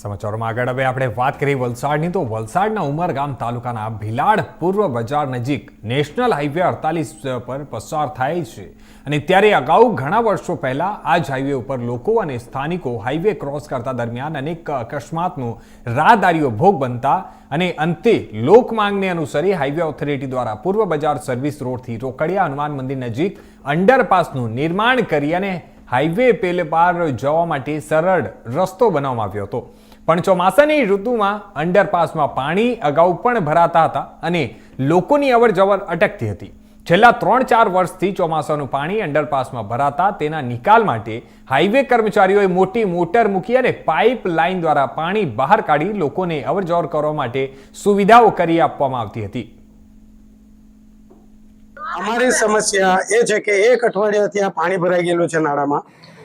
સમાચારોમાં આગળ હવે આપણે વાત કરીએ વલસાડની. તો વલસાડના ઉમરગામ તાલુકાના ભીલાડ પૂર્વ બજાર નજીક નેશનલ હાઈવે અડતાલીસ પર પસાર થાય છે. અને ત્યારે અગાઉ ઘણા વર્ષો પહેલાં આ જ હાઈવે ઉપર લોકો અને સ્થાનિકો હાઈવે ક્રોસ કરતા દરમિયાન અનેક અકસ્માતનો રાહદારીઓ ભોગ બનતા અને અંતે લોકમાંગને અનુસરી હાઈવે ઓથોરિટી દ્વારા પૂર્વ બજાર સર્વિસ રોડથી રોકડિયા હનુમાન મંદિર નજીક અંડરપાસનું નિર્માણ કરી અને હાઈવે પેલે પાર જવા માટે સરળ રસ્તો બનાવવામાં આવ્યો હતો. પણ ચોમાસાની ઋતુમાં અંડરપાસમાં પાણી અગાઉ પણ ભરાતા હતા અને લોકોની અવર જવર અટકતી હતી. છેલ્લા ત્રણ ચાર વર્ષથી ચોમાસાનું પાણી અંડરપાસમાં ભરાતા તેના નિકાલ માટે હાઈવે કર્મચારીઓએ મોટી મોટર મૂકી અને પાઇપ લાઇન દ્વારા પાણી બહાર કાઢી લોકોને અવર જવર કરવા માટે સુવિધાઓ કરી આપવામાં આવતી હતી. અમારી સમસ્યા એ છે કે એક અઠવાડિયાથી આ પાણી ભરાઈ ગયેલું છે નાળામાં.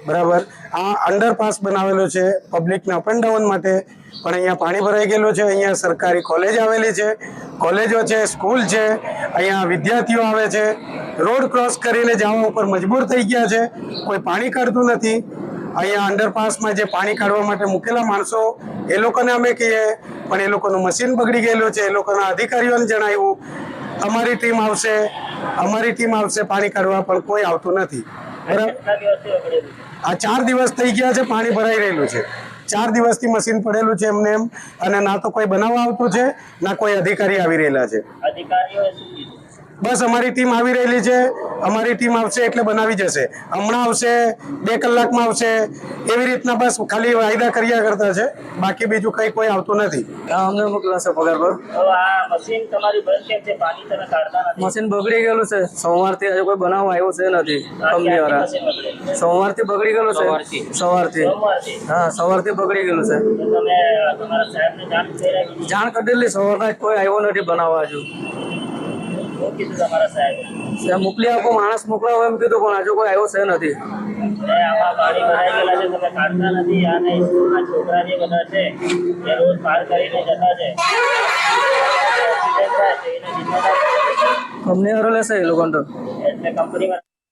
બરાબર? આ અંડરપાસ બનાવેલો છે પબ્લિકને અપ એન્ડ ડાઉન માટે. પણ અહીંયા પાણી ભરાઈ ગયેલું છે. અહીંયા સરકારી કોલેજ આવેલી છે. કોલેજો છે સ્કૂલ છે. અહીંયા વિદ્યાર્થીઓ આવે છે. રોડ ક્રોસ કરીને જવા ઉપર મજબૂર થઈ ગયા છે. કોઈ પાણી કાઢતું નથી. અહીંયા અંડરપાસમાં જે પાણી કાઢવા માટે મૂકેલા માણસો, એ લોકોને અમે કહીએ, પણ એ લોકોનું મશીન બગડી ગયેલું છે. એ લોકોના અધિકારીઓને જણાવ્યું, અમારી ટીમ આવશે. અમારી ટીમ આવશે પાણી કાઢવા, પણ કોઈ આવતું નથી. આ ચાર દિવસ થઈ ગયા છે પાણી ભરાઈ રહેલું છે. ચાર દિવસથી મશીન પડેલું છે એમને એમ. અને ના તો કોઈ બનાવવા આવતું છે ના કોઈ અધિકારી આવી રહેલા છે. અધિકારીઓએ શું કીધું? બસ અમારી ટીમ આવી રહેલી છે. અમારી ટીમ આવશે એટલે બનાવી જશે. હમણાં આવશે બે કલાકમાં આવશે. એવી રીતના બસ ખાલી વાયદા કર્યા કરતા છે. બાકી બીજું કઈ કોઈ આવતું નથી. અમને મોકલા છે પગાર પર? આ મશીન તમારી બંધ કેમ છે પાણી તમે કાઢતા નથી. મશીન બગડી ગયેલું છે. સોમવારથી હજુ કોઈ બનાવ આવ્યો છે નથી કંપની વાળા. સોમવારથી બગડી ગયેલું છે? સવારથી હા સવારથી બગડી ગયેલું છે. જાણ કરેલી સવારના કોઈ આવ્યો નથી બનાવવા હજુ. શું કીધું તમારા સાહેબ. મોકલી આપો માણસ મોકલાવો એમ કીધું પણ હજુ કોઈ આવ્યો છે નથી. આમાં પાણી ભરાઈ ગયેલા છે તમે કાઢતા નથી. અને સ્કૂલના છોકરા જે બધા છે એ રોજ પાર કરીને જતા છે. એક્સિડન્ટ થાય તો એને જિમ્મેદાર કંપની વાળો લેશે એ લોકો એટલે